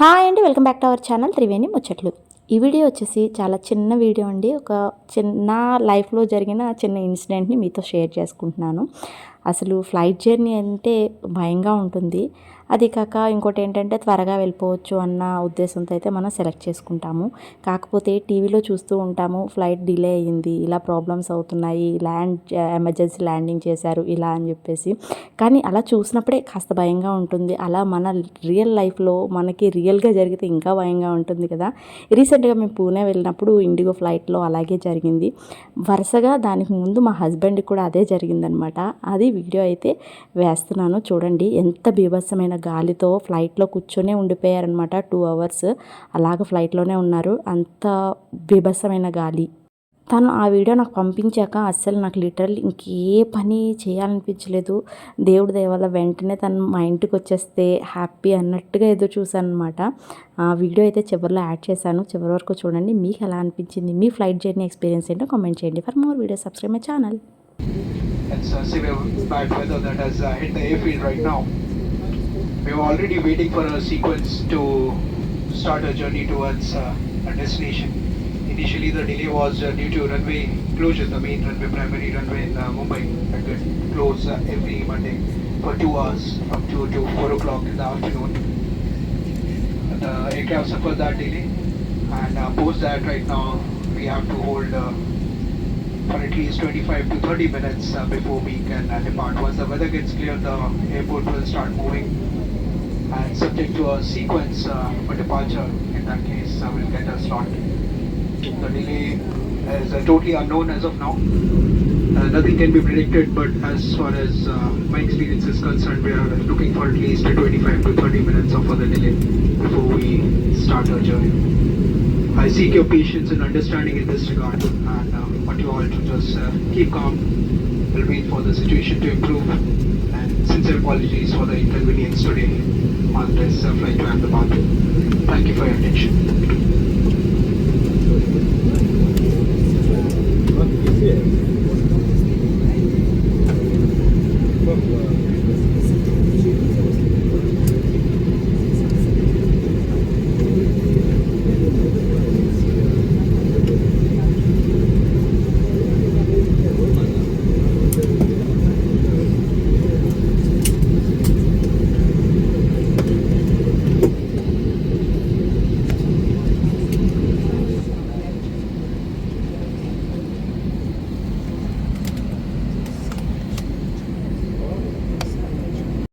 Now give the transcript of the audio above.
Hi అండి welcome back to our channel Triveni ముచ్చట్లు. ఈ వీడియో వచ్చేసి చాలా చిన్న వీడియో అండి. ఒక చిన్న లైఫ్లో జరిగిన చిన్న ఇన్సిడెంట్ని మీతో షేర్ చేసుకుంటున్నాను. అసలు ఫ్లైట్ జర్నీ అంటే భయంగా ఉంటుంది. అది కాక ఇంకోటి ఏంటంటే త్వరగా వెళ్ళిపోవచ్చు అన్న ఉద్దేశంతో అయితే మనం సెలెక్ట్ చేసుకుంటాము. కాకపోతే టీవీలో చూస్తూ ఉంటాము ఫ్లైట్ డిలే అయ్యింది ఇలా ప్రాబ్లమ్స్ అవుతున్నాయి ల్యాండ్ ఎమర్జెన్సీ ల్యాండింగ్ చేశారు ఇలా అని చెప్పేసి. కానీ అలా చూసినప్పుడే కాస్త భయంగా ఉంటుంది. అలా మన రియల్ లైఫ్లో మనకి రియల్గా జరిగితే ఇంకా భయంగా ఉంటుంది కదా. రీసెంట్గా మేము పూణే వెళ్ళినప్పుడు ఇండిగో ఫ్లైట్లో అలాగే జరిగింది. వరుసగా దానికి ముందు మా హస్బెండ్కి కూడా అదే జరిగిందనమాట. అది వీడియో అయితే వేస్తున్నాను. చూడండి ఎంత బీభత్సమైన గాలితో ఫ్లైట్లో కూర్చొనే ఉండిపోయారనమాట టూ అవర్స్ అలాగ ఫ్లైట్లోనే ఉన్నారు. అంత బీభత్సమైన గాలి. తను ఆ వీడియో నాకు పంపించాక అస్సలు నాకు లిటరల్ ఇంకే పని చేయాలనిపించలేదు. దేవుడి దయవల్ల వెంటనే తను మా ఇంటికి వచ్చేస్తే హ్యాపీ అన్నట్టుగా ఏదో చూశాను అనమాట ఆ వీడియో అయితే చివరిలో యాడ్ చేశాను. చివరి వరకు చూడండి. మీకు ఎలా అనిపించింది? మీ ఫ్లైట్ జర్నీ ఎక్స్పీరియన్స్ ఏంటో కామెంట్ చేయండి. For more video subscribe my channel. We were already waiting for a sequence to start a journey towards uh, a destination. Initially, the delay was uh, due to runway closure, the main runway, primary runway in uh, Mumbai, that get closed uh, every Monday for two hours from 2 to 4 o'clock in the afternoon. The aircraft suffered that delay, and uh, post that, right now, we have to hold. Uh, for at least 25 to 30 minutes uh, before we can depart. Once the weather gets clear, the airport will start moving and subject to a sequence uh, for departure. In that case, uh, we'll get a slot. The delay is uh, totally unknown as of now. Uh, nothing can be predicted, but as far as my experience is concerned, we are looking for at least 25 to 30 minutes of further delay before we start our journey. I seek your patience and understanding in this regard, and uh, want you all to just uh, keep calm. We'll wait for the situation to improve. And sincere apologies for the inconvenience today on this flight to Ahmedabad. Thank you for your attention.